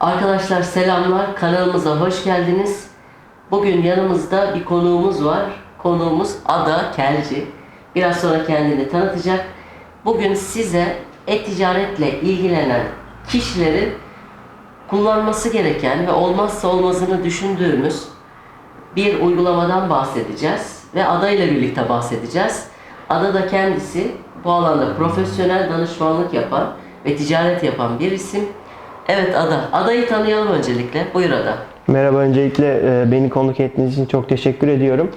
Arkadaşlar selamlar. Kanalımıza hoş geldiniz. Bugün yanımızda bir konuğumuz var. Konuğumuz Ada Kelci. Biraz sonra kendini tanıtacak. Bugün size e-ticaretle ilgilenen kişilerin kullanması gereken ve olmazsa olmazını düşündüğümüz bir uygulamadan bahsedeceğiz ve Ada ile birlikte bahsedeceğiz. Ada da kendisi bu alanda profesyonel danışmanlık yapan ve ticaret yapan bir isim. Evet Ada. Ada'yı tanıyalım öncelikle. Buyur Ada. Merhaba öncelikle e, beni konuk ettiğiniz için çok teşekkür ediyorum.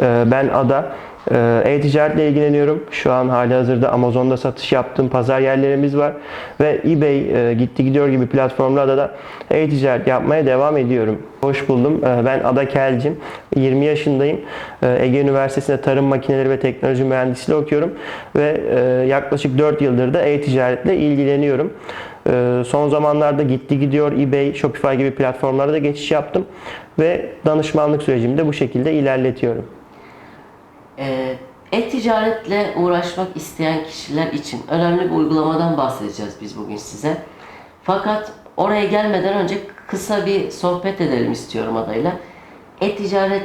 E, Ben Ada. E, E-ticaretle ilgileniyorum. Şu an hali hazırda Amazon'da satış yaptığım pazar yerlerimiz var. Ve eBay, e, Gitti Gidiyor gibi platformlarda da e-ticaret yapmaya devam ediyorum. Hoş buldum. E, Ben Ada Kelcim. 20 yaşındayım. E, Ege Üniversitesi'nde Tarım Makineleri ve Teknoloji Mühendisliği okuyorum. Ve e, yaklaşık 4 yıldır da e-ticaretle ilgileniyorum. Ee, Son zamanlarda gitti gidiyor eBay, Shopify gibi platformlara da geçiş yaptım ve danışmanlık sürecimi de bu şekilde ilerletiyorum. Ee, E-ticaretle uğraşmak isteyen kişiler için önemli bir uygulamadan bahsedeceğiz biz bugün size. Fakat oraya gelmeden önce kısa bir sohbet edelim istiyorum adayla. E-ticaret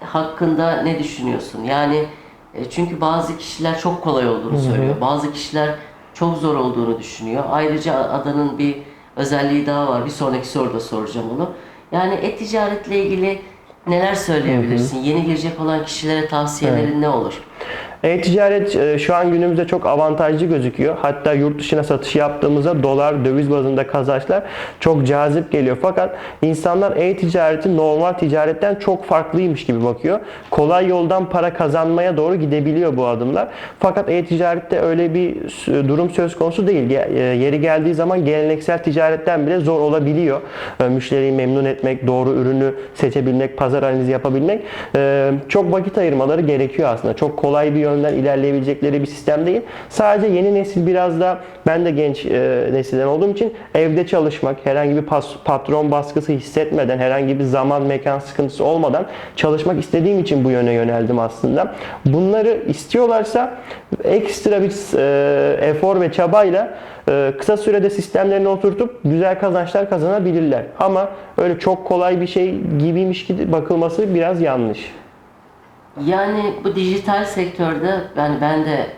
hakkında ne düşünüyorsun? Yani e, çünkü bazı kişiler çok kolay olduğunu söylüyor. Bazı kişiler çok zor olduğunu düşünüyor. Ayrıca adanın bir özelliği daha var. Bir sonraki soruda soracağım onu. Yani e-ticaretle ilgili neler söyleyebilirsin? Yeni girecek olan kişilere tavsiyelerin ne olur? E-ticaret e, şu an günümüzde çok avantajlı gözüküyor. Hatta yurt dışına satış yaptığımızda dolar, döviz bazında kazançlar çok cazip geliyor. Fakat insanlar e-ticareti normal ticaretten çok farklıymış gibi bakıyor. Kolay yoldan para kazanmaya doğru gidebiliyor bu adımlar. Fakat e-ticarette öyle bir durum söz konusu değil. E, Yeri geldiği zaman geleneksel ticaretten bile zor olabiliyor. E, Müşteriyi memnun etmek, doğru ürünü seçebilmek, pazar analizi yapabilmek çok vakit ayırmaları gerekiyor aslında. Çok kolay bir yönden ilerleyebilecekleri bir sistem değil. Sadece yeni nesil biraz da ben de genç e, nesilden olduğum için evde çalışmak, herhangi bir pas- patron baskısı hissetmeden, herhangi bir zaman mekan sıkıntısı olmadan çalışmak istediğim için bu yöne yöneldim aslında. Bunları istiyorlarsa ekstra bir e, efor ve çabayla e, kısa sürede sistemlerini oturtup güzel kazançlar kazanabilirler. Ama öyle çok kolay bir şey gibiymiş gibi bakılması biraz yanlış. Yani bu dijital sektörde yani ben de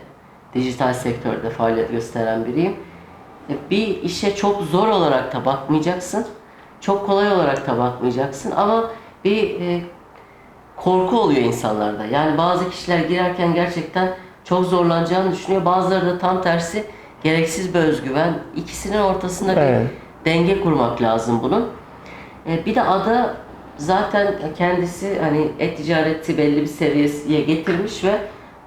dijital sektörde faaliyet gösteren biriyim. E, Bir işe çok zor olarak da bakmayacaksın. Çok kolay olarak da bakmayacaksın ama bir e, korku oluyor insanlarda. Yani bazı kişiler girerken gerçekten çok zorlanacağını düşünüyor. Bazıları da tam tersi gereksiz bir özgüven. İkisinin ortasında bir Evet. denge kurmak lazım bunun. E, bir de ada zaten kendisi hani e-ticareti belli bir seviyeye getirmiş ve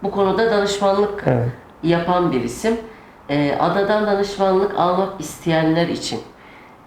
bu konuda danışmanlık Evet. yapan bir isim. E, adadan danışmanlık almak isteyenler için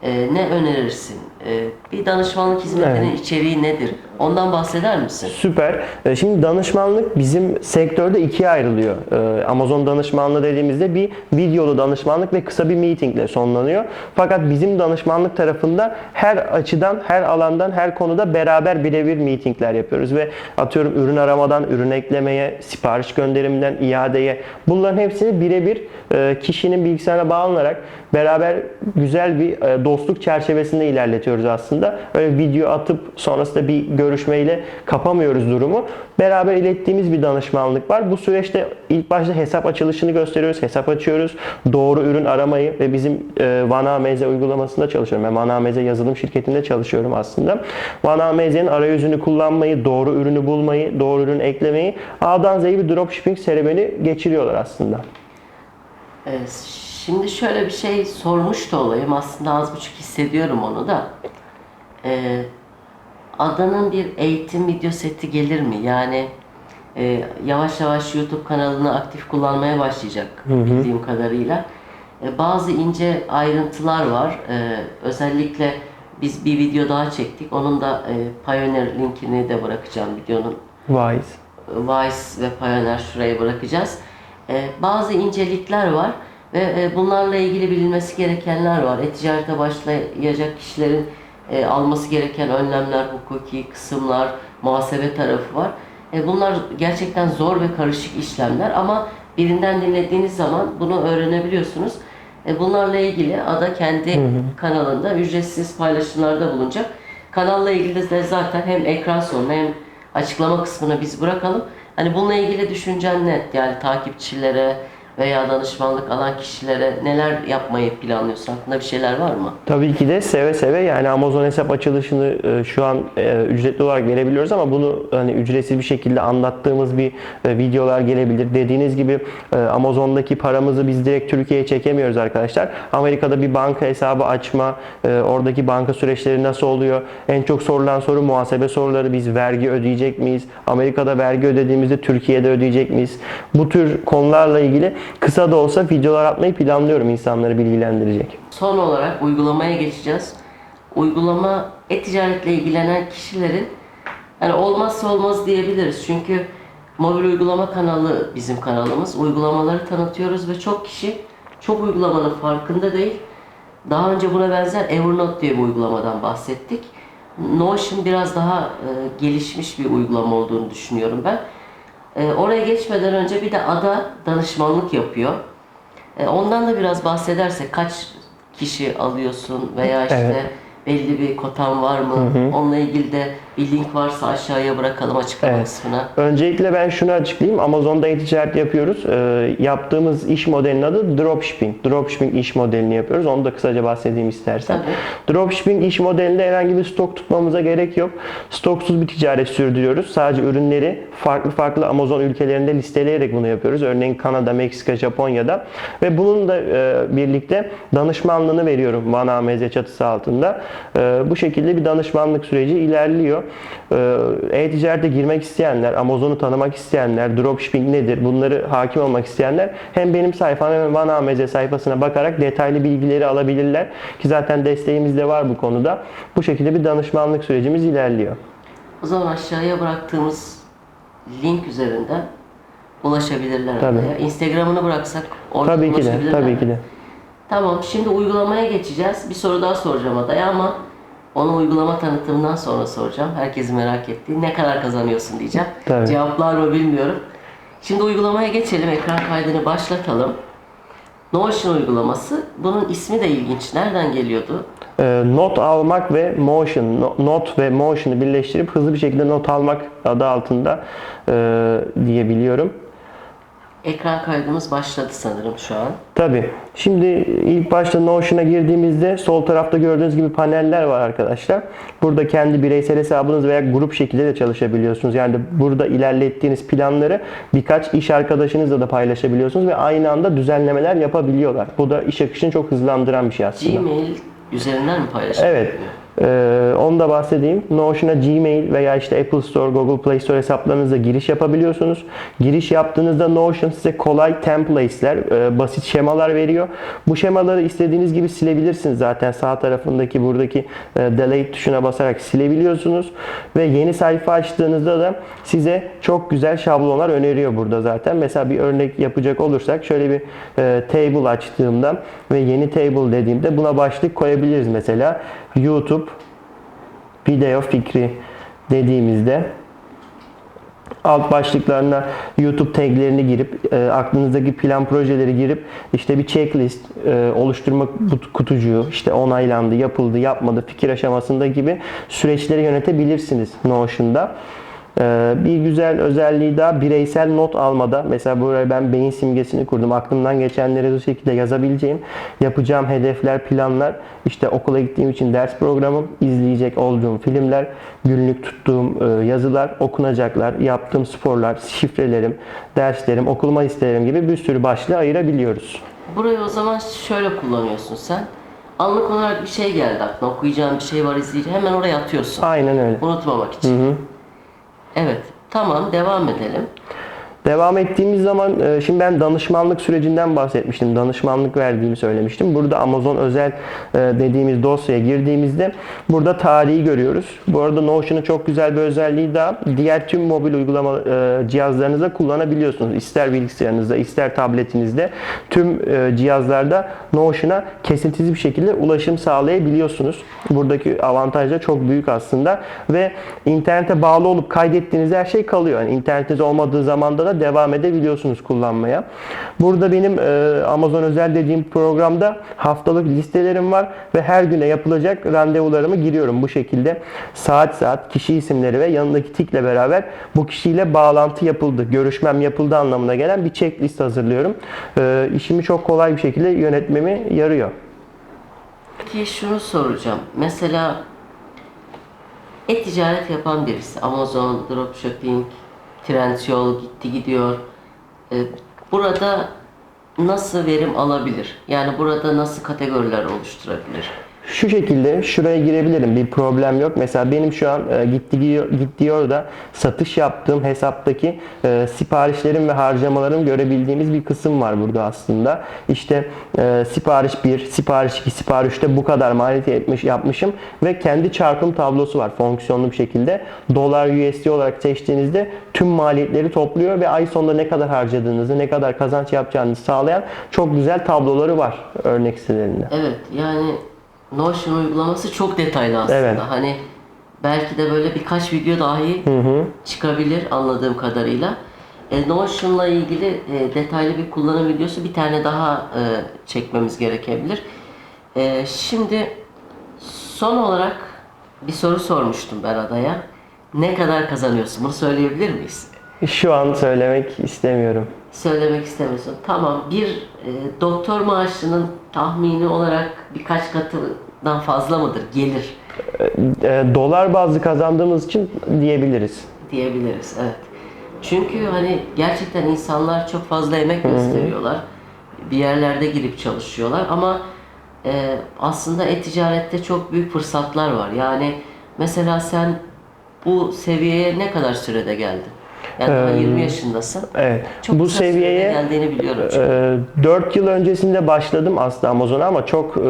e, ne önerirsin? E, bir danışmanlık hizmetinin içeriği nedir? Ondan bahseder misin? Süper. Ee, Şimdi danışmanlık bizim sektörde ikiye ayrılıyor. Ee, Amazon danışmanlığı dediğimizde bir videolu danışmanlık ve kısa bir meetingle sonlanıyor. Fakat bizim danışmanlık tarafında her açıdan, her alandan, her konuda beraber birebir meetingler yapıyoruz ve atıyorum ürün aramadan ürün eklemeye, sipariş gönderiminden iadeye bunların hepsini birebir e, kişinin bilgisayarına bağlanarak beraber güzel bir e, dostluk çerçevesinde ilerletiyoruz aslında. Öyle video atıp sonrasında bir görüşmeyle kapamıyoruz durumu. Beraber ilettiğimiz bir danışmanlık var. Bu süreçte ilk başta hesap açılışını gösteriyoruz. Hesap açıyoruz. Doğru ürün aramayı ve bizim e, Vanameze uygulamasında çalışıyorum. Ben Vanameze yazılım şirketinde çalışıyorum aslında. Vanameze'nin arayüzünü kullanmayı, doğru ürünü bulmayı, doğru ürün eklemeyi A'dan Z'ye bir dropshipping serüveni geçiriyorlar aslında. E, şimdi şöyle bir şey sormuş da olayım. Aslında az buçuk hissediyorum onu da. E, adanın bir eğitim video seti gelir mi? Yani e, yavaş yavaş YouTube kanalını aktif kullanmaya başlayacak bildiğim kadarıyla. E, bazı ince ayrıntılar var. E, özellikle biz bir video daha çektik. Onun da e, Pioneer linkini de bırakacağım videonun Wise. Vice ve Pioneer şuraya bırakacağız. Ee, bazı incelikler var ve e, bunlarla ilgili bilinmesi gerekenler var. E-ticarete başlayacak kişilerin e, alması gereken önlemler, hukuki kısımlar, muhasebe tarafı var. E, bunlar gerçekten zor ve karışık işlemler ama birinden dinlediğiniz zaman bunu öğrenebiliyorsunuz. E, bunlarla ilgili Ada kendi kanalında ücretsiz paylaşımlarda bulunacak. Kanalla ilgili de zaten hem ekran sonuna hem açıklama kısmına biz bırakalım. Hani bununla ilgili düşüncen net yani takipçilere veya danışmanlık alan kişilere neler yapmayı planlıyorsun? Aklında bir şeyler var mı? Tabii ki de seve seve yani Amazon hesap açılışını e, şu an e, ücretli olarak verebiliyoruz ama bunu hani ücretsiz bir şekilde anlattığımız bir e, videolar gelebilir. Dediğiniz gibi Amazon'daki paramızı biz direkt Türkiye'ye çekemiyoruz arkadaşlar. Amerika'da bir banka hesabı açma, oradaki banka süreçleri nasıl oluyor? En çok sorulan soru muhasebe soruları. Biz vergi ödeyecek miyiz? Amerika'da vergi ödediğimizde Türkiye'de ödeyecek miyiz? Bu tür konularla ilgili kısa da olsa videolar atmayı planlıyorum insanları bilgilendirecek. Son olarak uygulamaya geçeceğiz. Uygulama e-ticaretle ilgilenen kişilerin yani olmazsa olmaz diyebiliriz. Çünkü mobil uygulama kanalı bizim kanalımız. Uygulamaları tanıtıyoruz ve çok kişi çok uygulamanın farkında değil. Daha önce buna benzer Evernote diye bir uygulamadan bahsettik. Notion biraz daha e, gelişmiş bir uygulama olduğunu düşünüyorum ben. E, oraya geçmeden önce bir de Ada danışmanlık yapıyor. E, ondan da biraz bahsedersek kaç kişi alıyorsun veya işte Evet. belli bir kotan var mı? Onunla ilgili de bir link varsa aşağıya bırakalım açıklama Evet. kısmına. Öncelikle ben şunu açıklayayım. Amazon'da e-ticaret yapıyoruz. Ee, yaptığımız iş modelinin adı dropshipping. Dropshipping iş modelini yapıyoruz. Onu da kısaca bahsedeyim istersen. Tabii. Dropshipping iş modelinde herhangi bir stok tutmamıza gerek yok. Stoksuz bir ticaret sürdürüyoruz. Sadece ürünleri farklı farklı Amazon ülkelerinde listeleyerek bunu yapıyoruz. Örneğin Kanada, Meksika, Japonya'da. Ve bunun da e, birlikte danışmanlığını veriyorum Van AMZ çatısı altında. E, bu şekilde bir danışmanlık süreci ilerliyor. E, E-ticarete girmek isteyenler, Amazon'u tanımak isteyenler, dropshipping nedir bunları hakim olmak isteyenler hem benim sayfam hem Van AMZ sayfasına bakarak detaylı bilgileri alabilirler. Ki zaten desteğimiz de var bu konuda. Bu şekilde bir danışmanlık sürecimiz ilerliyor. O zaman aşağıya bıraktığımız link üzerinden ulaşabilirler Tabii. Ada'ya. Instagram'ını bıraksak oradan Tabii ki de, tabii ki de. Tamam şimdi uygulamaya geçeceğiz. Bir soru daha soracağım adaya ama onu uygulama tanıtımından sonra soracağım. Herkesin merak ettiği ne kadar kazanıyorsun diyeceğim. Tabii. Cevaplar mı bilmiyorum. Şimdi uygulamaya geçelim. Ekran kaydını başlatalım. Notion uygulaması. Bunun ismi de ilginç. Nereden geliyordu? Ee, not almak ve motion, no- not ve motion'ı birleştirip hızlı bir şekilde not almak adı altında e, diyebiliyorum. Ekran kaydımız başladı sanırım şu an. Tabii. Şimdi ilk başta Notion'a girdiğimizde sol tarafta gördüğünüz gibi paneller var arkadaşlar. Burada kendi bireysel hesabınız veya grup şekilde de çalışabiliyorsunuz. Yani burada ilerlettiğiniz planları birkaç iş arkadaşınızla da paylaşabiliyorsunuz ve aynı anda düzenlemeler yapabiliyorlar. Bu da iş akışını çok hızlandıran bir şey aslında. Gmail üzerinden mi paylaşılıyor? Evet. Ee, onu da bahsedeyim. Notion'a Gmail veya işte Apple Store, Google Play Store hesaplarınızla giriş yapabiliyorsunuz. Giriş yaptığınızda Notion size kolay templates'ler, e, basit şemalar veriyor. Bu şemaları istediğiniz gibi silebilirsiniz zaten. Sağ tarafındaki buradaki e, delete tuşuna basarak silebiliyorsunuz. Ve yeni sayfa açtığınızda da size çok güzel şablonlar öneriyor burada zaten. Mesela bir örnek yapacak olursak şöyle bir e, table açtığımda ve yeni table dediğimde buna başlık koyabiliriz mesela. YouTube video fikri dediğimizde alt başlıklarına YouTube taglerini girip e, aklınızdaki plan projeleri girip işte bir checklist e, oluşturma kutucuğu işte onaylandı, yapıldı, yapmadı fikir aşamasında gibi süreçleri yönetebilirsiniz Notion'da. E, bir güzel özelliği daha bireysel not almada. Mesela buraya ben beyin simgesini kurdum. Aklımdan geçenleri bu şekilde yazabileceğim. Yapacağım hedefler, planlar. işte okula gittiğim için ders programım, izleyecek olduğum filmler, günlük tuttuğum e, yazılar, okunacaklar, yaptığım sporlar, şifrelerim, derslerim, okulma listelerim gibi bir sürü başlığı ayırabiliyoruz. Burayı o zaman şöyle kullanıyorsun sen. Anlık olarak bir şey geldi aklına. Okuyacağın bir şey var izleyeceğin. Hemen oraya atıyorsun. Aynen öyle. Unutmamak için. Evet. Tamam devam edelim. Devam ettiğimiz zaman e, şimdi ben danışmanlık sürecinden bahsetmiştim. Danışmanlık verdiğimi söylemiştim. Burada Amazon özel e, dediğimiz dosyaya girdiğimizde burada tarihi görüyoruz. Bu arada Notion'un çok güzel bir özelliği daha diğer tüm mobil uygulama e, cihazlarınızda kullanabiliyorsunuz. İster bilgisayarınızda, ister tabletinizde tüm cihazlarda Notion'a kesintisiz bir şekilde ulaşım sağlayabiliyorsunuz. Buradaki avantaj da çok büyük aslında ve internete bağlı olup kaydettiğiniz her şey kalıyor. Yani internetiniz olmadığı zamanda da devam edebiliyorsunuz kullanmaya. Burada benim e, Amazon özel dediğim programda haftalık listelerim var ve her güne yapılacak randevularımı giriyorum bu şekilde. Saat saat kişi isimleri ve yanındaki tikle beraber bu kişiyle bağlantı yapıldı, görüşmem yapıldı anlamına gelen bir checklist hazırlıyorum. E, işimi çok kolay bir şekilde yönetmemi yarıyor. Peki şunu soracağım. Mesela e-ticaret yapan birisi, Amazon, dropshipping, Trendyol gitti gidiyor. Ee, Burada nasıl verim alabilir? Yani burada nasıl kategoriler oluşturabilir? Şu şekilde şuraya girebilirim. Bir problem yok. Mesela benim şu an e, gitti gidiyor, da satış yaptığım hesaptaki e, siparişlerim ve harcamalarım görebildiğimiz bir kısım var burada aslında. İşte e, sipariş 1, sipariş 2, sipariş 3'te bu kadar maliyet etmiş, yapmışım ve kendi çarpım tablosu var fonksiyonlu bir şekilde. Dolar USD olarak seçtiğinizde tüm maliyetleri topluyor ve ay sonunda ne kadar harcadığınızı, ne kadar kazanç yapacağınızı sağlayan çok güzel tabloları var örnek sitelerinde. Evet yani Notion uygulaması çok detaylı aslında. Evet. Hani belki de böyle birkaç video dahi çıkabilir anladığım kadarıyla. E, Notion'la ilgili e, detaylı bir kullanım videosu bir tane daha e, çekmemiz gerekebilir. E, şimdi son olarak bir soru sormuştum ben adaya. Ne kadar kazanıyorsun? Bunu söyleyebilir miyiz? Şu an söylemek istemiyorum. Söylemek istemiyorsun. Tamam. Bir e, doktor maaşının tahmini olarak birkaç katından fazla mıdır? Gelir E, dolar bazlı kazandığımız için diyebiliriz. diyebiliriz. Evet. Çünkü hani gerçekten insanlar çok fazla emek gösteriyorlar. Bir yerlerde girip çalışıyorlar ama e, aslında e-ticarette çok büyük fırsatlar var. Yani mesela sen bu seviyeye ne kadar sürede geldin? Yani daha 20 yaşındasın. Evet. Çok Bu seviyeye geldiğini biliyorum. çünkü. 4 yıl öncesinde başladım aslında Amazon'a ama çok e,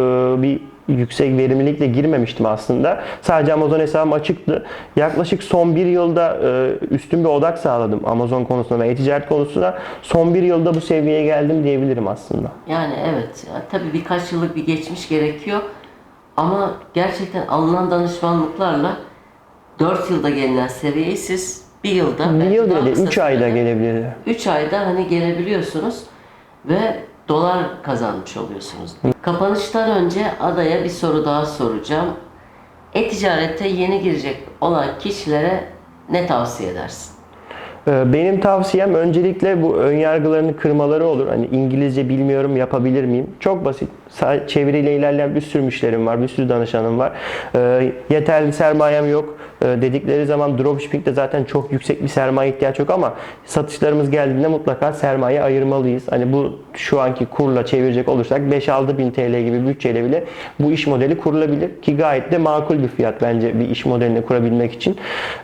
bir yüksek verimlilikle girmemiştim aslında. Sadece Amazon hesabım açıktı. Yaklaşık son bir yılda e, üstün bir odak sağladım Amazon konusunda ve e-ticaret konusunda. Son bir yılda bu seviyeye geldim diyebilirim aslında. Yani evet. Tabii birkaç yıllık bir geçmiş gerekiyor. Ama gerçekten alınan danışmanlıklarla 4 yılda gelinen seviyeyi siz bir yılda Bir yıl daha bile kısa 3 ayda gelebilirdi. 3 ayda hani gelebiliyorsunuz ve dolar kazanmış oluyorsunuz. Kapanıştan önce adaya bir soru daha soracağım. E-ticarete yeni girecek olan kişilere ne tavsiye edersin? Ee, Benim tavsiyem öncelikle bu ön yargılarını kırmaları olur. Hani İngilizce bilmiyorum yapabilir miyim? Çok basit. Çeviriyle ilerleyen bir sürü müşterim var, bir sürü danışanım var. Ee, yeterli sermayem yok ee, dedikleri zaman dropshipping'de zaten çok yüksek bir sermaye ihtiyaç yok ama satışlarımız geldiğinde mutlaka sermaye ayırmalıyız. Hani bu şu anki kurla çevirecek olursak 5-6 bin TL gibi bütçeyle bile bu iş modeli kurulabilir ki gayet de makul bir fiyat bence bir iş modelini kurabilmek için.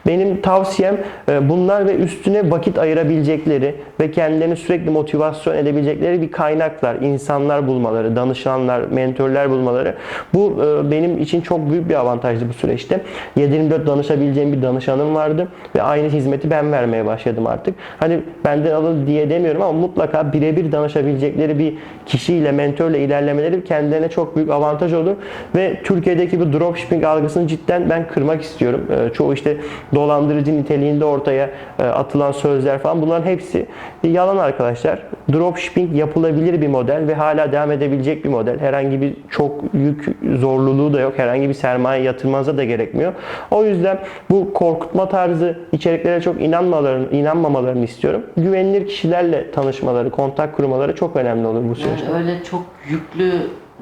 Benim tavsiyem e, bunlar ve üstüne vakit ayırabilecekleri ve kendilerini sürekli motivasyon edebilecekleri bir kaynaklar, insanlar bulmaları, danışanlar, mentörler bulmaları. Bu e, benim için çok büyük bir avantajdı bu süreçte. 7/24 danışabileceğim bir danışanım vardı ve aynı hizmeti ben vermeye başladım artık. Hani benden alın diye demiyorum ama mutlaka birebir danışabilecekleri bir kişiyle, mentörle ilerlemeleri kendilerine çok büyük avantaj olur ve Türkiye'deki bu dropshipping algısını cidden ben kırmak istiyorum. E, çoğu işte dolandırıcı niteliğinde ortaya e, atılan sözler falan bunların hepsi yalan arkadaşlar. Dropshipping yapılabilir bir model ve hala devam edebilecek bir model. Herhangi bir çok yük zorluluğu da yok. Herhangi bir sermaye yatırmanıza da gerekmiyor. O yüzden bu korkutma tarzı içeriklere çok inanmalarını, inanmamalarını istiyorum. Güvenilir kişilerle tanışmaları, kontak kurmaları çok önemli olur bu süreçte. Yani öyle çok yüklü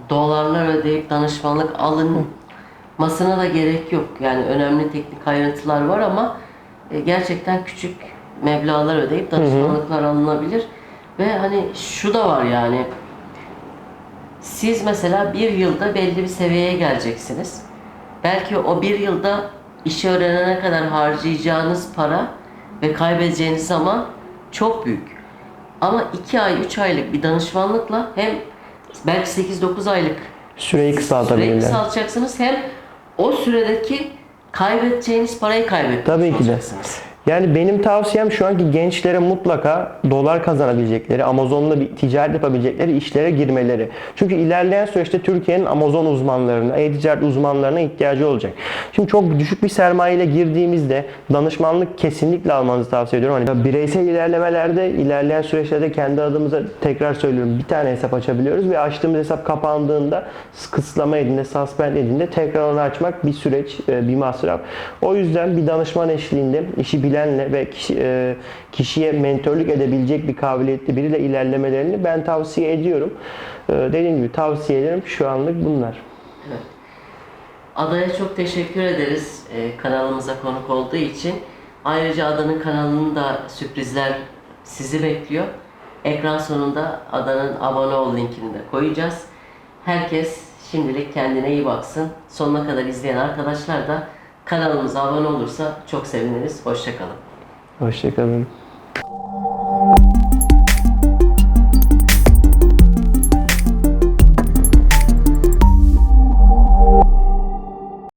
dolarlar ödeyip danışmanlık alınmasına da gerek yok. Yani önemli teknik ayrıntılar var ama e, gerçekten küçük meblağlar ödeyip danışmanlıklar alınabilir. Ve hani şu da var yani siz mesela bir yılda belli bir seviyeye geleceksiniz. Belki o bir yılda işi öğrenene kadar harcayacağınız para ve kaybedeceğiniz zaman çok büyük. Ama 2 ay, 3 aylık bir danışmanlıkla hem belki 8-9 aylık Süreyi süreyi kısaltabilirler. kısaltacaksınız hem o süredeki kaybedeceğiniz parayı kaybetmiş Tabii ki de. olacaksınız. Yani benim tavsiyem şu anki gençlere mutlaka dolar kazanabilecekleri, Amazon'la bir ticaret yapabilecekleri işlere girmeleri. Çünkü ilerleyen süreçte Türkiye'nin Amazon uzmanlarına, e-ticaret uzmanlarına ihtiyacı olacak. Şimdi çok düşük bir sermayeyle girdiğimizde danışmanlık kesinlikle almanızı tavsiye ediyorum. Hani bireysel ilerlemelerde, ilerleyen süreçlerde kendi adımıza tekrar söylüyorum bir tane hesap açabiliyoruz ve açtığımız hesap kapandığında kısıtlama edinde, suspend edinde tekrar onu açmak bir süreç, e, bir masraf. O yüzden bir danışman eşliğinde işi bilenle ve kişi, e, kişiye mentörlük edebilecek bir kabiliyetli biriyle ilerlemelerini ben tavsiye ediyorum. E, Dediğim gibi tavsiyelerim şu anlık bunlar. Adaya çok teşekkür ederiz e, kanalımıza konuk olduğu için. Ayrıca Adanın kanalının da sürprizler sizi bekliyor. Ekran sonunda Adanın abone ol linkini de koyacağız. Herkes şimdilik kendine iyi baksın. Sonuna kadar izleyen arkadaşlar da kanalımıza abone olursa çok seviniriz. Hoşçakalın. Hoşçakalın.